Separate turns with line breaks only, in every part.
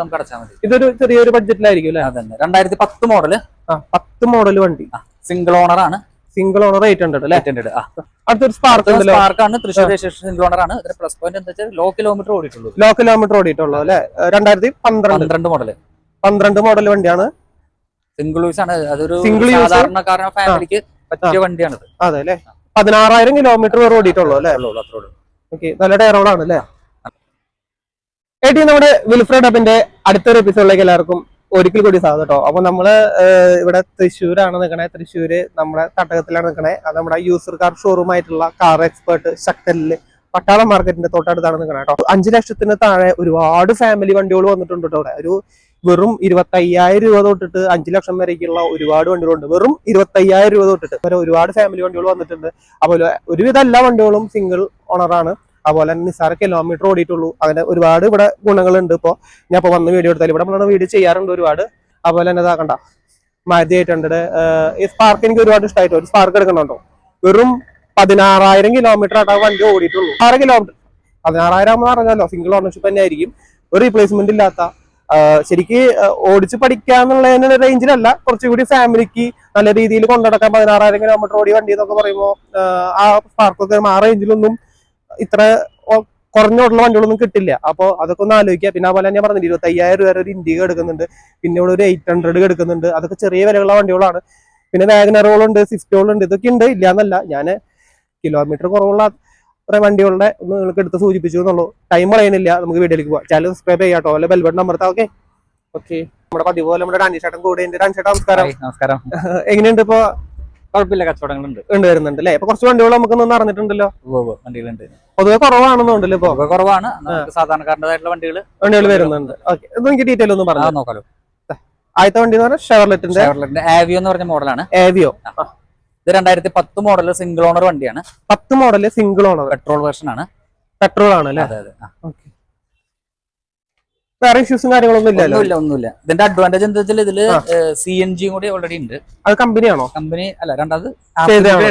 നമുക്ക് അടച്ചാൽ മതി.
ഇതൊരു ചെറിയൊരു ബഡ്ജറ്റിലായിരിക്കും അല്ലേ?
അതന്നെ. രണ്ടായിരത്തി പത്ത്
മോഡൽ പത്ത് മോഡൽ വണ്ടി.
സിംഗിൾ ഓണർ ആണ്.
സിംഗിൾ ഓണർ എയ്റ്റ് ഹൺഡ്രഡ് അല്ലേ?
ഹൺഡ്രഡ്
അടുത്തൊരു സ്പാർക്ക്
സ്പാർക്ക് ആണ്. തൃശ്ശൂർ സിംഗിൾ ഓണർ ആണ്. ഇതിന്റെ പ്ലസ് പോയിന്റ് എന്താ വെച്ചാൽ ലോ കിലോമീറ്റർ ഓടിയിട്ടുള്ളൂ.
ലോ കിലോമീറ്റർ ഓടിയിട്ടുള്ളൂ അല്ലെ? രണ്ടായിരത്തി പന്ത്രണ്ട്.
പന്ത്രണ്ട് മോഡൽ
പന്ത്രണ്ട് മോഡൽ വണ്ടിയാണ്.
സിംഗിൾ യൂസ് ആണ്. അതൊരു
സിംഗിൾ?
സാധാരണക്കാരൻ ഫാമിലിക്ക് പറ്റിയ വണ്ടിയാണിത്.
അതെ അല്ലെ? പതിനാറായിരം കിലോമീറ്റർ വരെ ഓടിയിട്ടുള്ളൂ അല്ലെ?
ഉള്ളൂ, അത്രേ ഉള്ളൂ.
ഓക്കെ നല്ല ടയറോളാണ് അല്ലേ? ഏട്ടി നമ്മുടെ വിൽഫ്രഡ് അപ്പിന്റെ അടുത്തൊരു എപ്പിസോഡിലേക്ക് എല്ലാവർക്കും ഒരിക്കൽ കൂടി സ്വാഗതം കേട്ടോ. അപ്പൊ നമ്മൾ ഇവിടെ തൃശ്ശൂരാണ് നിൽക്കണേ തൃശ്ശൂര് നമ്മുടെ തട്ടകത്തിലാണ് നിൽക്കണേ അത് നമ്മുടെ യൂസർ കാർ ഷോറൂം ആയിട്ടുള്ള കാർ എക്സ്പേർട്ട് ശക്തലിൽ പട്ടാള മാർക്കറ്റിന്റെ തൊട്ടടുത്താണ് നിൽക്കണേ കേട്ടോ. അഞ്ചു ലക്ഷത്തിന് താഴെ ഒരുപാട് ഫാമിലി വണ്ടികൾ വന്നിട്ടുണ്ട് കേട്ടോ അവിടെ. ഒരു വെറും ഇരുപത്തയ്യായിരം രൂപ തൊട്ടിട്ട് അഞ്ചു ലക്ഷം വരേക്കുള്ള ഒരുപാട് വണ്ടികളുണ്ട്. വെറും ഇരുപത്തയ്യായിരം രൂപ തൊട്ടിട്ട്. ഒരുപാട് ഫാമിലി വണ്ടികൾ വന്നിട്ടുണ്ട്. അപ്പോൾ ഒരുവിധ എല്ലാ വണ്ടികളും സിംഗിൾ ഓണറാണ് അതുപോലെ തന്നെ നിസ്സാര കിലോമീറ്റർ ഓടിയിട്ടുള്ളൂ. അങ്ങനെ ഒരുപാട് ഇവിടെ ഗുണങ്ങളുണ്ട് ഇപ്പോൾ ഞാൻ ഇപ്പോൾ വന്ന് വീഡിയോ എടുത്താൽ ഇവിടെ നമ്മൾ വീഡിയോ ചെയ്യാറുണ്ട് ഒരുപാട്. അതുപോലെ തന്നെ ഇതാക്കണ്ട മാരുതി എയ്റ്റ് ഹൺഡ്രഡ് ഈ സ്പാർക്ക് എനിക്ക് ഒരുപാട് ഇഷ്ടമായിട്ട് ഒരു സ്പാർക്ക് എടുക്കണുണ്ടോ? വെറും പതിനാറായിരം കിലോമീറ്റർ ആയിട്ട് ആ വണ്ടി ഓടിയിട്ടുള്ളൂ. ആറ് കിലോമീറ്റർ പതിനാറായിരം ആകുമ്പോൾ പറഞ്ഞല്ലോ സിംഗിൾ ഓണർഷിപ്പ് തന്നെ ആയിരിക്കും. ഒരു റീപ്ലേസ്മെന്റ് ഇല്ലാത്ത ശരിക്ക് ഓടിച്ച് പഠിക്കാന്നുള്ളതിന് റേഞ്ചിലല്ല കുറച്ചുകൂടി ഫാമിലിക്ക് നല്ല രീതിയിൽ കൊണ്ടുനടക്കാൻ പതിനാറായിരം കിലോമീറ്റർ ഓടി വണ്ടി എന്നൊക്കെ പറയുമ്പോൾ ആ സ്പാർക്കൊക്കെ ആ റേഞ്ചിലൊന്നും ഇത്ര കുറഞ്ഞ കുറഞ്ഞോടുള്ള വണ്ടികളൊന്നും കിട്ടില്ല. അപ്പോൾ അതൊക്കെ ഒന്ന് ആലോചിക്കുക. പിന്നെ അതുപോലെ ഞാൻ പറഞ്ഞില്ല ഇരുപത്തി അയ്യായിരം രൂപ വരെ ഒരു ഇൻഡിക എടുക്കുന്നുണ്ട്. പിന്നെ ഇവിടെ ഒരു എയ്റ്റ് ഹൺഡ്രഡ് എടുക്കുന്നുണ്ട്. അതൊക്കെ ചെറിയ വിലയുള്ള വണ്ടികളാണ്. പിന്നെ വാഗനറുകളുണ്ട് സിഫ്റ്റുകളുണ്ട് ഇതൊക്കെ ഉണ്ട് ഇല്ല എന്നല്ല. ഞാൻ കിലോമീറ്റർ കുറവുള്ള അത്ര വണ്ടികളുടെ ഒന്ന് നിങ്ങൾക്ക് എടുത്ത് സൂചിപ്പിച്ചു എന്നുള്ളൂ. ടൈം കളയുന്നില്ല. നമുക്ക് വീഡിയോയിലേക്ക് പോവാം. ചാനൽ സബ്സ്ക്രൈബ് ചെയ്യാം കേട്ടോ. അല്ലെ? ബെൽബട്ടൺ നമ്പർത്താ ഓക്കെ ഓക്കെ നമ്മുടെ പതിവ് പോലെ നമ്മുടെ റാണി ചേട്ടൻ കൂടെ ഉണ്ട്. റാണി ചേട്ടാ നമസ്കാരം.
നമസ്കാരം.
എങ്ങനെയുണ്ട് ഇപ്പൊ
കുഴപ്പമില്ല കച്ചവടങ്ങളുണ്ട്.
ഉണ്ട് വരുന്നുണ്ട് അല്ലേ ഇപ്പൊ കുറച്ച് വണ്ടികൾ നമുക്ക് ഒന്ന് അറിഞ്ഞിട്ടുണ്ടല്ലോ?
വണ്ടികളുണ്ട്.
പൊതുവെ കുറവാണെന്നുണ്ടല്ലോ ഇപ്പൊ?
കുറവാണ്. സാധാരണക്കാരന്റെതായിട്ടുള്ള വണ്ടികൾ
വണ്ടികൾ വരുന്നുണ്ട്. ഓക്കെ ഇത് എനിക്ക് ഡീറ്റെയിൽ ഒന്ന് പറഞ്ഞു?
നോക്കാലോ.
ആദ്യത്തെ വണ്ടി എന്ന് പറഞ്ഞാൽ ഷെവർലെറ്റിന്റെ
ഷെവർലെറ്റിന്റെ ആവിയോ എന്ന് പറഞ്ഞ മോഡലാണ്.
ആവിയോ
ഇത് രണ്ടായിരത്തി പത്ത് മോഡൽ സിംഗിൾ ഓണർ വണ്ടിയാണ്.
പത്ത് model single owner
petrol version ആണ്.
പെട്രോൾ ആണ് അല്ലേ?
അതെ അതെ. ആ.
ഓക്കെ. വേറെ ഇഷ്യൂസും കാര്യങ്ങളൊന്നും ഇല്ലല്ലോ?
ഒന്നുമില്ല ഒന്നുമില്ല. ഇതിന്റെ അഡ്വാന്റേജ് എന്താ വെച്ചാൽ
ഇതിൽ.
സി എൻ ജി കൂടി ഓൾറെഡി ഉണ്ട്.
അത് കമ്പനിയാണോ
കമ്പനി അല്ല രണ്ടാമത്?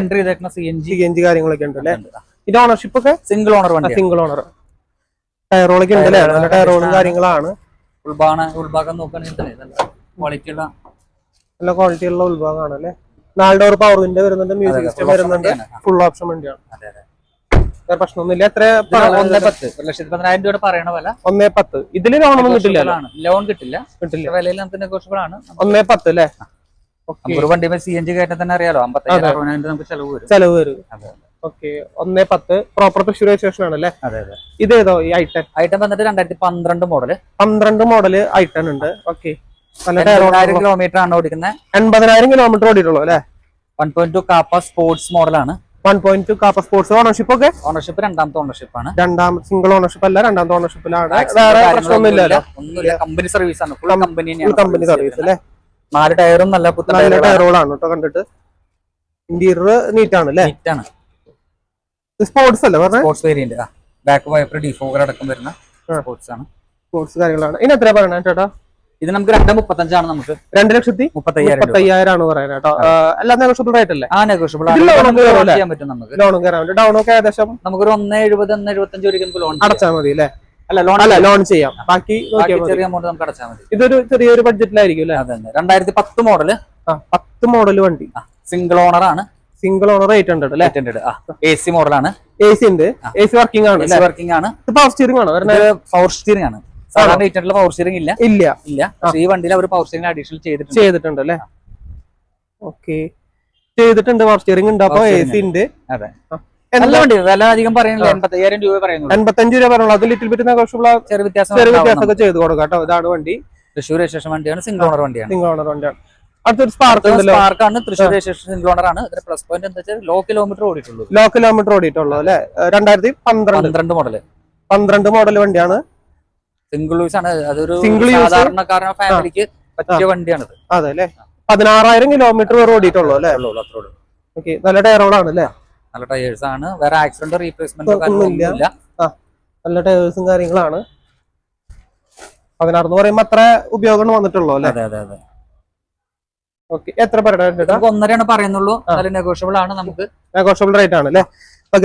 എൻട്രി ചെയ്തേക്കുന്ന C N G
C N G കാര്യങ്ങളൊക്കെ ഉണ്ട് അല്ലേ? ഇത് ഓണർഷിപ്പ് ഒക്കെ?
സിംഗിൾ ഓണർ വേണ്ട
സിംഗിൾ ഓണർ ടയറോളൊക്കെ ഉണ്ട് അല്ലേ? നല്ല ടയറോളും കാര്യങ്ങളാണ്.
ഉൾഭാഗം ഉൾഭാഗം നോക്കുകയാണെങ്കിൽ ക്വാളിറ്റി ഉള്ള
നല്ല ക്വാളിറ്റി ഉള്ള ഉൾഭാഗമാണ് അല്ലേ? നാല് ഡോർ പവർ വിൻഡോ വരുന്നുണ്ട് മ്യൂസിക് സിസ്റ്റം വരുന്നുണ്ട്. ഫുൾ ഓപ്ഷൻ വണ്ടിയാണ്.
അതെ അതെ.
പ്രശ്നമൊന്നുമില്ല. എത്ര
ഒന്നേ പത്ത്. ഒരു ലക്ഷത്തി പതിനായിരം രൂപയുടെ പറയണ വില.
ഒന്നേ പത്ത്. ഇതിൽ ലോണൊന്നും കിട്ടില്ല
ലോൺ കിട്ടില്ല.
കിട്ടില്ല.
വിലയിൽ നമുക്ക് നെഗോഷ്യബിൾ ആണ്.
ഒന്നേ പത്ത് അല്ലേ?
ഒരു വണ്ടി സി എൻ ജി കയറ്റാൻ തന്നെ അറിയാലോ. അറുപതിനായിരം രൂപ നമുക്ക് ചെലവ് വരും.
ചെലവ് വരും. ഓക്കെ. ഒന്നേ പത്ത്. പ്രോപ്പർ തൃശ്ശൂർ സ്റ്റേഷൻ ആണല്ലേ
അതെ. അതെ
ഇതേതോ ഈ ഐട്ടൺ
ഐറ്റം വന്നിട്ട് രണ്ടായിരത്തി പന്ത്രണ്ട് മോഡൽ
പന്ത്രണ്ട് മോഡൽ ഐട്ടൺ ഉണ്ട്. ഓക്കെ.
കിലോമീറ്റർ ആണ് ഓടിക്കുന്നത്
എൺപതിനായിരം കിലോമീറ്റർ ഓടിയിട്ടുള്ളൂ അല്ലെ?
One point two kappa sports മോഡലാണ്
one point two kappa sports ownership ഒക്കെ?
ഓണർഷിപ്പ് രണ്ടാമത്തെ ഓണർഷിപ്പ് ആണ്.
രണ്ടാം സിംഗിൾ ഓണർഷിപ്പ് അല്ല രണ്ടാമത്തെ ഓണർഷിപ്പിലാണ് വേറെ
പ്രശ്നമൊന്നുമില്ലല്ലോ കമ്പനി സർവീസ് ആണ്. ഫുൾ കമ്പനി
കമ്പനി സർവീസ് അല്ലേ?
നാല് ടയറും നല്ല
നല്ല
ടയറുകളാണ്
ടയറുകളാണ് കേട്ടോ കണ്ടിട്ട്. ഇന്റീരിയർ നീറ്റ് ആണ് അല്ലേ
നീറ്റ് ആണ്
സ്പോർട്സ് അല്ലേ പറഞ്ഞ?
Sports variant back wiper defogger അടക്കം വരുന്ന സ്പോർട്സ് ആണ്.
സ്പോർട്സ് കാര്യങ്ങളാണ്. ഇനി എത്ര പറയണേ ചേട്ടാ?
ഇത് നമുക്ക് രണ്ട് മുപ്പത്തഞ്ചാണ് നമുക്ക്.
രണ്ട് ലക്ഷത്തി
മുപ്പത്തയ്യായിരം
ആണ് പറയുന്നത് കേട്ടോ. എല്ലാം നെഗോഷ്യബിൾ ആയിട്ടല്ലേ
ആ നെഗോഷ്യബിൾ? ചെയ്യാൻ പറ്റും നമുക്ക്.
ലോണും കയറാൻ ഡൗൺ ഒക്കെ ഏകദേശം?
നമുക്കൊരു ഒന്ന് എഴുപത് ഒന്ന് എഴുപത്തഞ്ച് വരെ നമുക്ക് ലോൺ
അടച്ചാൽ മതി അല്ലേ?
അല്ല ലോൺ
അല്ല ലോൺ ചെയ്യാം. ബാക്കി
ചെറിയ എമൗണ്ട് നമുക്ക് അടച്ചാൽ മതി.
ഇതൊരു ചെറിയൊരു ബഡ്ജറ്റിലായിരിക്കും അല്ലേ?
അതെ രണ്ടായിരത്തി പത്ത്
മോഡൽ പത്ത് മോഡൽ വണ്ടി.
സിംഗിൾ ഓണർ ആണ്.
സിംഗിൾ ഓണർ എയ്റ്റ് ഹൺഡ്രഡ് അല്ലേ?
എയ്റ്റ് ഹൺഡ്രഡ് എ സി മോഡലാണ്
എ സി ഉണ്ട്. എ സി വർക്കിംഗ് ആണ്
വർക്കിംഗ് ആണ്.
പവർ സ്റ്റിയറിംഗ് ആണ്
പവർ സ്റ്റിയറിംഗ് ആണ്. സാധാരണ എയ്റ്റിലുള്ള പവർ സ്റ്റിയറിംഗ് ഇല്ല.
ഇല്ല.
ഇല്ല. പക്ഷേ ഈ വണ്ടിയിൽ അവർ പവർ സ്റ്റിയറിംഗ് അഡീഷണൽ ചെയ്തിട്ടുണ്ട്.
ചെയ്തിട്ടുണ്ട് അല്ലേ ഓക്കെ. ചെയ്തിട്ടുണ്ട് പവർ സ്റ്റിയറിംഗ് ഉണ്ട്. അപ്പൊ എ സി ഉണ്ട്.
അതെ.
ആ.
വണ്ടി. വില അധികം പറയുന്നില്ല എൺപത്തയ്യായിരം രൂപ പറയുന്നുള്ളൂ.
എൺപത്തഞ്ച് രൂപ പറഞ്ഞോളൂ. അത് ലിറ്റിൽ ബിറ്റ് നെഗോഷ്യബിൾ
ചെറിയ വ്യത്യാസം
ചെറിയ
ഉണ്ടാവും
വ്യത്യാസമൊക്കെ ചെയ്ത് കൊടുക്കാം കേട്ടോ. ഇതാണ് വണ്ടി.
നമുക്ക്. തൃശ്ശൂർ രജിസ്ട്രേഷൻ വണ്ടിയാണ് സിംഗിൾ ഓണർ വണ്ടിയാണ്.
സിംഗിൾ ഓണർ വണ്ടിയാണ്. അടുത്തൊരു spark
Thrissur registration single owner ആണ്. പ്ലസ് പോയിന്റ് എന്താ വെച്ചാൽ ലോ കിലോമീറ്റർ ഓടിയിട്ടുള്ളൂ.
ലോ കിലോമീറ്റർ ഓടിയിട്ടുള്ളൂ അല്ലെ? രണ്ടായിരത്തി പന്ത്രണ്ട്.
പന്ത്രണ്ട് മോഡൽ
പന്ത്രണ്ട് മോഡൽ വണ്ടിയാണ്.
സിംഗിൾ യൂസ് ആണ്. അതൊരു
സിംഗിൾ യൂസ്
സാധാരണക്കാരൻ ഫാമിലിക്ക് പറ്റിയ വണ്ടിയാണിത്.
അതെ അല്ലെ പതിനാറായിരം കിലോമീറ്റർ വരെ ഓടിയിട്ടുള്ളൂ അല്ലേ?
ഉള്ളൂ, ഉള്ളൂ, അത്രേ ഉള്ളൂ.
ഓക്കെ നല്ല ടയറോടാണ് അല്ലേ
നല്ല ടയേഴ്സ് ആണ്. വേറെ ആക്സിഡന്റ് റീപ്ലേസ്മെന്റ് ഒന്നും
ഇല്ല നല്ല ടയേഴ്സും കാര്യങ്ങളാണ്. പതിനാറ് പറയുമ്പോ അത്ര ഉപയോഗം വന്നിട്ടുള്ളൂ അല്ലേ?
അതെ അതെ അതെ.
ഓക്കെ എത്ര
നമുക്ക് ഒന്നരയാണ് പറയുന്നുള്ളൂ. നല്ല നെഗോഷ്യബിൾ ആണ് നമുക്ക്.
നെഗോഷ്യബിൾ റേറ്റ് ആണ് അല്ലേ?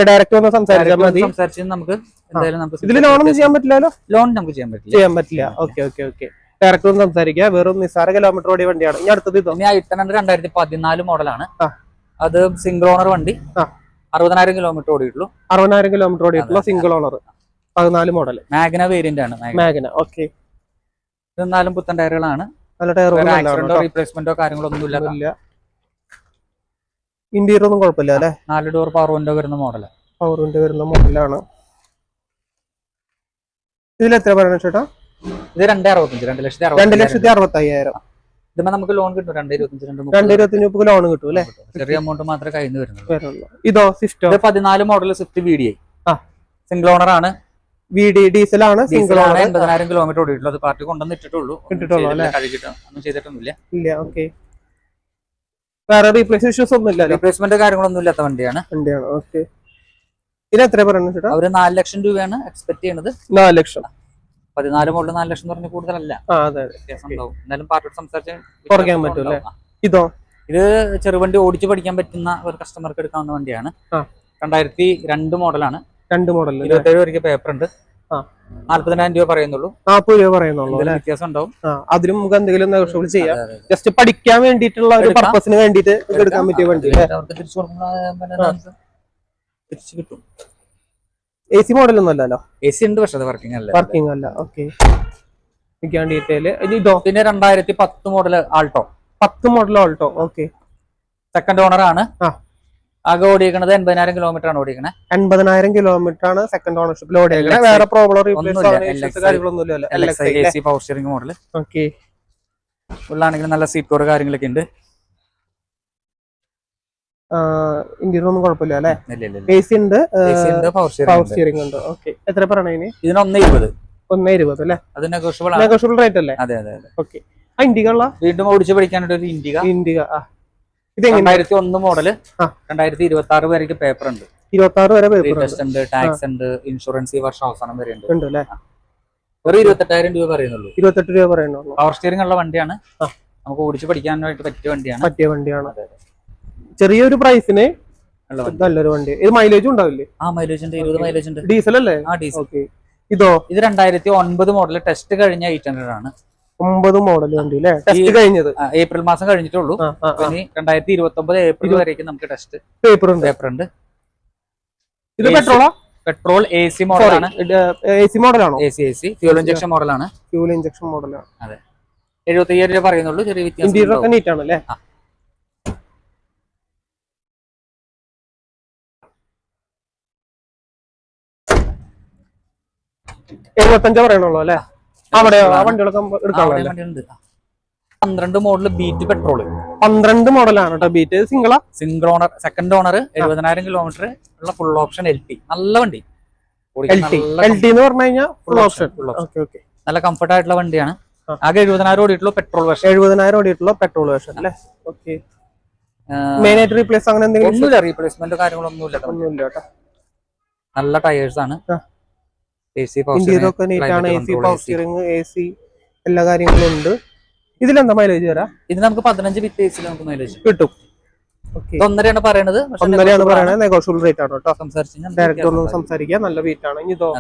ഡയറക്റ്റ് വന്ന് സംസാരിച്ചാൽ മതി.
സംസാരിച്ച് നമുക്ക് എന്തായാലും നമുക്ക്
ഇതിൽ ലോണൊന്നും ചെയ്യാൻ പറ്റില്ലല്ലോ?
ലോൺ നമുക്ക് ചെയ്യാൻ പറ്റില്ല.
ചെയ്യാൻ പറ്റില്ല. Okay okay okay. ഡയറക്റ്റ് ഒന്ന് സംസാരിക്കുക വെറും നിസ്സാര കിലോമീറ്റർ ഓടിയ വണ്ടിയാണ്. ഇനി അടുത്തത്
ഇനി ഐട്ടൺ രണ്ടായിരത്തി പതിനാല് മോഡലാണ്. അത് സിംഗിൾ ഓണർ വണ്ടി. അറുപതിനായിരം കിലോമീറ്റർ ഓടിയിട്ടുള്ളൂ.
അറുപതിനായിരം കിലോമീറ്റർ ഓടിയിട്ടുള്ള സിംഗിൾ ഓണർ പതിനാല് മോഡൽ
മാഗ്ന വേരിയന്റ് ആണ് മാഗ്ന
ഓക്കെ.
ഇത് നാലും പുത്തൻ ടയറുകളാണ് റീപ്ലേസ്മെന്റോ കാര്യങ്ങളോ ഒന്നും
ഇല്ല ഇന്റീരിയർ ഒന്നും കുഴപ്പമില്ല അല്ലെ?
നാല് ഡോർ പവർ വിൻഡോ വരുന്ന മോഡൽ
പവർ വിൻഡോ വരുന്ന മോഡലാണ് ഇതിൽ എത്ര പറയുന്നത് ചേട്ടാ?
ഇത് രണ്ട് അറുപത്തഞ്ച് രണ്ട് ലക്ഷത്തി
രണ്ട് ലക്ഷത്തി അറുപത്തി അയ്യായിരം
നമുക്ക് ലോൺ കിട്ടും രണ്ട് ഇരുപത്തഞ്ച് രണ്ട്
ലോൺ കിട്ടും അല്ലെ?
ചെറിയ എമൗണ്ട് മാത്രമേ കയ്യിൽ നിന്ന് വരുന്നുള്ളൂ.
ഇതോ സിസ്റ്റം
ഇത് പതിനാല് model Swift V D I. Single owner ആണ്.
വി ഡി ഡീസൽ ആണ് സിംഗിൾ ഓണർ
എൺപതിനായിരം കിലോമീറ്റർ ഓടിയിട്ടുള്ളൂ. അത് പാർട്ടി കൊണ്ടുവന്ന് ഇട്ടിട്ടുള്ളൂ.
ഇട്ടിട്ടുള്ളൂ അല്ലേ?
ഒന്നും ചെയ്തിട്ടൊന്നുമില്ല.
ഇല്ല ഓക്കെ വേറെ റീപ്ലേസ് ഇഷ്യൂസ് ഒന്നും ഇല്ല
റീപ്ലേസ്മെന്റ് കാര്യങ്ങളൊന്നും ഇല്ലാത്ത വണ്ടിയാണ്.
വണ്ടിയാണ് ഓക്കെ ഇത് എത്ര ചേട്ടാ?
അവർ നാല് ലക്ഷം രൂപയാണ് എക്സ്പെക്ട് ചെയ്യുന്നത്
നാല് ലക്ഷം.
പതിനാല് മോഡൽ നാല് ലക്ഷം കൂടുതലല്ല. സംസാരിച്ച്
കുറയ്ക്കാൻ?
ഉണ്ടാവും.
ഇതോ?
ഇത് ചെറുവണ്ടി ഓടിച്ച് പഠിക്കാൻ പറ്റുന്ന ഒരു കസ്റ്റമർക്ക് എടുക്കാവുന്ന വണ്ടിയാണ്. രണ്ടായിരത്തി രണ്ട് മോഡലാണ്.
രണ്ട് മോഡൽ
ഇരുപത്തേഴ് വരയ്ക്ക് പേപ്പർ ഉണ്ട്. നാല്പതിനായിരം രൂപ പറയുന്നുള്ളൂ.
നാൽപ്പത് രൂപ പറയുന്നുള്ളൂ
വ്യത്യാസം ഉണ്ടാവും
അതിനും അതിലും നമുക്ക് എന്തെങ്കിലും നെഗോഷ്യബിൾ ചെയ്യാം. ജസ്റ്റ് പഠിക്കാൻ വേണ്ടിയിട്ടുള്ള ഒരു. പർപ്പസിന് വേണ്ടിയിട്ട് എടുക്കാൻ പറ്റിയ വണ്ടി
അവർക്ക് തിരിച്ചു തിരിച്ചു കിട്ടും.
എ സി മോഡലൊന്നും അല്ലല്ലോ?
എ സി ഉണ്ട് പക്ഷെ അത് വർക്കിംഗ് അല്ല.
വർക്കിംഗ് അല്ല. ഓക്കെ മിക്കാൻ ഡീറ്റെയിൽ ഇതോ?
പിന്നെ രണ്ടായിരത്തി പത്ത് മോഡൽ ആൾട്ടോ
പത്ത് model Alto okay
second owner ആണ്. ആകെ ഓടിക്കണത് എൺപതിനായിരം കിലോമീറ്റർ ആണ് ഓടിക്കണേ
എൺപതിനായിരം കിലോമീറ്റർ ആണ് സെക്കൻഡ് ഓണർഷിപ്പിൽ
ഓടിയിരിക്കുന്നത്
വേറെ പ്രോബ്ലം
ഒന്നുമില്ല.
Replace
LXi.
കാര്യങ്ങളൊന്നും ഇല്ലല്ലോ
L X I A C power steering model
okay
ഉള്ളാണെങ്കിൽ നല്ല സീറ്റ് കവർ കാര്യങ്ങളൊക്കെ ഉണ്ട്.
ഇന്ത്യയിൽ ഒന്നും കുഴപ്പമില്ല അല്ലേ? എ സി ഉണ്ട്
പവർ സ്റ്റിയറിംഗ് ഉണ്ട്
ഓക്കെ. എത്ര പറയണതിന്
ഇതിന് ഒന്ന് ഇരുപത്.
ഒന്നേ ഇരുപത് അല്ലേ?
അത് നെഗോഷ്യബിൾ
നെഗോഷ്യബിൾ റേറ്റ് അല്ലേ?
അതെ അതെ
ഓക്കെ. ആ ഇൻഡിക ഉള്ള
വീണ്ടും ഓടിച്ച് പഠിക്കാനായിട്ട് ഒരു ഇൻഡിക
ഇൻഡിക ആ. ഇതെങ്ങനെ?
രണ്ടായിരത്തി ഒന്ന്
മോഡൽ.
രണ്ടായിരത്തി ഇരുപത്തി ആറ് വരെയ്ക്ക് പേപ്പർ ഉണ്ട്
ഇരുപത്തി ആറ് വരെ പേപ്പർ
ഉണ്ട് ടാക്സ് ഉണ്ട് ഇൻഷുറൻസ് ഈ വർഷം അവസാനം വരെ ഉണ്ട്.
ഉണ്ട് അല്ലെ?
വെറും ഇരുപത്തെട്ടായിരം രൂപ പറയുന്നുള്ളൂ.
ഇരുപത്തെട്ട് രൂപ പറയുന്നുള്ളൂ.
പവർ സ്റ്റിയറിംഗ് ഉള്ള വണ്ടിയാണ്. നമുക്ക് ഓടിച്ച് പഠിക്കാനായിട്ട് പറ്റിയ വണ്ടിയാണ്.
പറ്റിയ വണ്ടിയാണ്.
അതെ, അതെ.
ചെറിയൊരു പ്രൈസിന് നല്ലൊരു വണ്ടി. ഇത് മൈലേജും ഉണ്ടാവില്ലേ?
ആ മൈലേജ് ഉണ്ട്. ഇരുപത് മൈലേജ് ഉണ്ട്.
ഡീസൽ അല്ലേ?
ആ ഡീസൽ
ഓക്കെ ഇതോ?
ഇത് രണ്ടായിരത്തി ഒൻപത് മോഡൽ ടെസ്റ്റ് കഴിഞ്ഞ എയ്റ്റ് ഹൺഡ്രഡ് ആണ്.
ഒമ്പത് മോഡൽ വണ്ടി അല്ലേ? ടെസ്റ്റ് കഴിഞ്ഞത്.
ആ, ഏപ്രിൽ മാസം കഴിഞ്ഞിട്ടുള്ളൂ. ഇനി രണ്ടായിരത്തി ഇരുപത്തി ഒമ്പത് ഏപ്രിൽ വരേക്കും നമുക്ക് ടെസ്റ്റ്
പേപ്പർ ഉണ്ട്.
പേപ്പർ ഉണ്ട്.
ഇത് പെട്രോളോ
പെട്രോൾ എ സി മോഡലാണ്
A C മോഡലാണോ
A C A C fuel injection മോഡലാണ്
ഫ്യൂൽ ഇഞ്ചക്ഷൻ മോഡലാണ്
എഴുപത്തി അയ്യായിരം രൂപ പറയുന്നുള്ളൂ. ചെറിയ വ്യത്യാസം
ഇന്റീരിയർ ഒക്കെ. നീറ്റ് ആണ് എഴുപത്തഞ്ച് പറയണല്ലോ അല്ലേ?
ആണ്.
വണ്ടികളൊക്കെ
ആ,
എടുക്കാനുള്ള
അവിടെ വണ്ടിയുണ്ട്. പന്ത്രണ്ട് മോഡൽ ബീറ്റ് പെട്രോൾ
പന്ത്രണ്ട് മോഡലാണ് കേട്ടോ ബീറ്റ് സിംഗിളാ
സിംഗിൾ ഓണർ സെക്കൻഡ് ഓണർ എഴുപതിനായിരം കിലോമീറ്റർ ഉള്ള ഫുൾ ഓപ്ഷൻ എൽ ടി നല്ല വണ്ടി. നല്ല കംഫർട്ട് ആയിട്ടുള്ള വണ്ടിയാണ്. ആകെ എഴുപതിനായിരം ഓടിയിട്ടുള്ള പെട്രോൾ വെർഷൻ
എഴുപതിനായിരം ഓടിയിട്ടുള്ള പെട്രോൾ വേർഷൻ അല്ലേ? ഓക്കെ മെയിൻ ആയിട്ട് റീപ്ലേസ് അങ്ങനെ എന്തെങ്കിലും
ഒന്നുമില്ല റീപ്ലേസ്മെന്റ് കാര്യങ്ങളൊന്നുമില്ല.
ഒന്നുമില്ല കേട്ടോ
നല്ല ടയേഴ്സ് ആണ്.
ഒക്കെ നീറ്റ് ആണ് A C power steering A C എല്ലാ കാര്യങ്ങളും ഉണ്ട് ഇതിലെന്താ മൈലേജ് വരാ?
ഇത് നമുക്ക് പതിനഞ്ച് വിത്ത് എ സി നമുക്ക് മൈലേജ്
കിട്ടും.
ഒന്നരയാണ് പറയണത്
ഒന്നരയാണ്. പറയുന്നത് നെഗോഷ്യബിൾ റേറ്റ് ആണ് കേട്ടോ.
സംസാരിച്ച്
ഡയറക്റ്റ് ഒന്ന് സംസാരിക്കാം. നല്ല ബീറ്റ് ആണ്. ഇനി ഇതോ?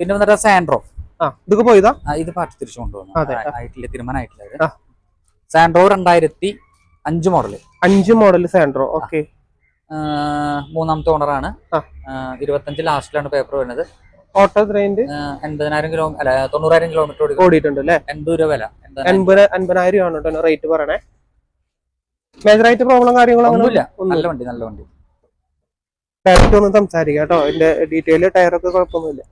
പിന്നെ വന്നിട്ട് സാൻഡ്രോ
ആ ഇതൊക്കെ പോയതാ?
ഇത് പാട്ട് തിരിച്ചു കൊണ്ടുപോകുന്നു ആയിട്ടില്ല തീരുമാനമായിട്ടില്ല
ആ.
സാൻഡ്രോ രണ്ടായിരത്തി അഞ്ച് മോഡൽ
അഞ്ച് മോഡൽ സാൻഡ്രോ ഓക്കെ
മൂന്നാമത്തെ ഓണറാണ്. ഇരുപത്തഞ്ച് ലാസ്റ്റിലാണ് പേപ്പർ വരുന്നത്.
ഓട്ടോ
ആ, എൺപതിനായിരം കിലോ അല്ല തൊണ്ണൂറായിരം കിലോമീറ്റർ
ഓടിയിട്ടുണ്ട് അല്ലേ?
എൺപത് രൂപ വില.
അൻപത് അൻപതിനായിരം ആണ് കേട്ടോ റേറ്റ് പറയണേ. മേജറായിട്ട് പ്രോബ്ലം കാര്യങ്ങളൊന്നുമില്ല
നല്ല വണ്ടി നല്ല വണ്ടി.
ഡയറക്റ്റ് ഒന്ന് സംസാരിക്കാം കേട്ടോ. ഇതിന്റെ ഡീറ്റെയിൽ ടയർ ഒക്കെ കുഴപ്പമൊന്നുമില്ല.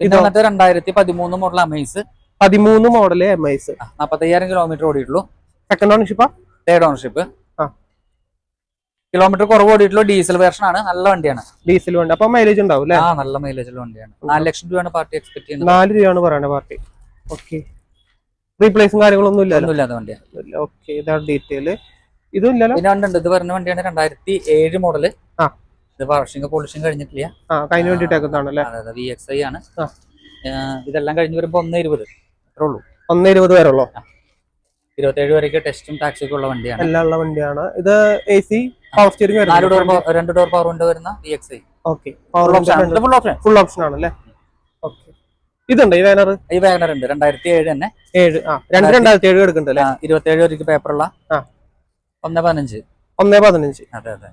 ഇത്?
വന്നിട്ട് രണ്ടായിരത്തി പതിമൂന്ന് മോഡൽ അമേസ്
പതിമൂന്ന് മോഡൽ എം ഐസ്
നാപ്പത്തയ്യായിരം കിലോമീറ്റർ ഓടിയിട്ടുള്ളൂ.
സെക്കൻഡ് ഓണർഷിപ്പാ
തേർഡ് ഓണർഷിപ്പ്. കിലോമീറ്റർ കുറവ് ഓടിയിട്ടുള്ള ഡീസൽ വേർഷൻ ആണ്. നല്ല വണ്ടിയാണ്.
ഡീസൽ വണ്ടി. അപ്പൊ മൈലേജ് ഉണ്ടാവും
ആ നല്ല മൈലേജ് ഉള്ള വണ്ടിയാണ്. നാല് ലക്ഷം രൂപയാണ് പാർട്ടി എക്സ്പെക്ട് ചെയ്യുന്നത്.
നാല് രൂപയാണ് പറയുന്നത് പാർട്ടി. ഓക്കെ. റീപ്ലേസും കാര്യങ്ങളൊന്നും ഇല്ല
ഒന്നും ഇല്ലാത്ത വണ്ടിയാണ്.
ഓക്കെ. ഇതാണ് ഡീറ്റെയിൽ ഇതും ഇല്ലല്ലോ?
പിന്നെ വണ്ടിയുണ്ട് ഇത് പറഞ്ഞ വണ്ടിയാണ് രണ്ടായിരത്തി ഏഴ് മോഡൽ
ആ.
ഇത് വാഷിംഗ് പോളിഷിംഗ് കഴിഞ്ഞിട്ടില്ല.
ആ കഴിഞ്ഞ
വി എക്സ് ഐ ആണ്. ഇതെല്ലാം കഴിഞ്ഞ് വരുമ്പോ ഒന്ന് ഇരുപത്. അത്രേ ഉള്ളൂ.
ഒന്ന് ഇരുപത് വരെ ഉള്ളോ?
ഇരുപത്തേഴ് വരെയൊക്കെ ടെസ്റ്റും ടാക്സും ഒക്കെ ഉള്ള വണ്ടിയാണ്.
എല്ലാം ഉള്ള വണ്ടിയാണ്. ഇത് എ സി പവർ സ്റ്റിയറിംഗ്
നാല് ഡോർ രണ്ട് ഡോർ പവർ വിൻഡോ വരുന്ന V X I
okay power option
full option
full option ആണല്ലേ ഓക്കെ ഇതുണ്ട് ഈ വാനർ
ഈ വാഗണർ ഉണ്ട്. രണ്ടായിരത്തി ഏഴ് തന്നെ.
ഏഴ് ആ. രണ്ട് രണ്ടായിരത്തി ഏഴ് എടുക്കുന്നുണ്ട് അല്ലേ?
ഇരുപത്തി ഏഴ് വരെയ്ക്ക് പേപ്പറുള്ള
ആ.
ഒന്ന് പതിനഞ്ച്.
ഒന്നേ പതിനഞ്ച്.
അതെ അതെ.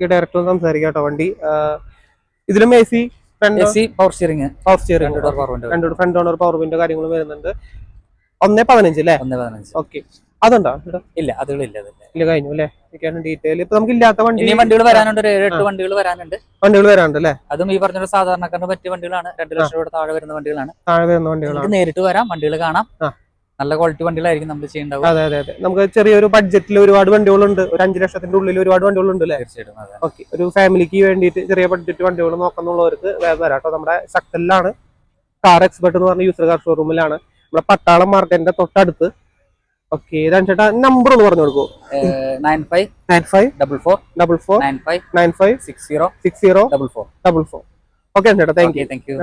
ഡയറക്ടർ സംസാരിക്കാം കേട്ടോ വണ്ടി. ഇതിലും A C front
A C power steering
power steering
രണ്ട് ഡോർ പവർ വിൻഡോ
രണ്ട് ഫ്രണ്ട് ഓണർ പവർ വിൻഡോ കാര്യങ്ങളും വരുന്നുണ്ട്. ഒന്നേ പതിനഞ്ച് അല്ലേ
ഒന്ന് പതിനഞ്ച്.
ഓക്കെ. അതുണ്ടോ?
ഇല്ല അതുകളില്ല
ഇല്ല കഴിഞ്ഞു അല്ലേ ഡീറ്റെയിൽ ഇപ്പൊ നമുക്ക് ഇല്ലാത്ത വണ്ടി
ഇനി വണ്ടികൾ വരാനുണ്ട് ഒരു എട്ട് വണ്ടികൾ വരാനുണ്ട്.
വണ്ടികൾ വരാനുണ്ട് അല്ലേ
അതും ഈ പറഞ്ഞ സാധാരണക്കാരന് പറ്റിയ വണ്ടികളാണ്. രണ്ട് ലക്ഷം രൂപ താഴെ വരുന്ന വണ്ടികളാണ്.
താഴെ വരുന്ന വണ്ടികളാണ്.
നേരിട്ട് വരാം വണ്ടികൾ കാണാം. നല്ല ക്വാളിറ്റി വണ്ടികളായിരിക്കും നമ്മൾ ചെയ്യേണ്ടത്.
അതെ അതെ അതെ. നമുക്ക് ചെറിയൊരു ബഡ്ജറ്റിൽ ഒരുപാട് വണ്ടികളുണ്ട്. ഒരു അഞ്ച് ലക്ഷത്തിന്റെ ഉള്ളിൽ ഒരുപാട് വണ്ടികളുണ്ട് അല്ലേ
തീർച്ചയായിട്ടും
ഓക്കെ. ഒരു ഫാമിലിക്ക് വേണ്ടിയിട്ട് ചെറിയ ബഡ്ജറ്റ് വണ്ടികൾ നോക്കുന്നുള്ളവർക്ക് വേറെ വരാം. കേട്ടോ നമ്മുടെ ശക്തലിലാണ്. കാർ എക്സ്പെർട്ട് എന്ന് പറഞ്ഞ യൂസർ കാർ ഷോറൂമിലാണ് നമ്മുടെ പട്ടാളം മാർക്കറ്റിന്റെ തൊട്ടടുത്ത്. ഓക്കെ ചേട്ടാ നമ്പർ ഒന്ന് പറഞ്ഞു കൊടുക്കൂ.
Nine five
nine five
double four
double four
nine five
nine five
six zero
six zero
double four
double four okay ചേട്ടാ താങ്ക് യു
താങ്ക് യു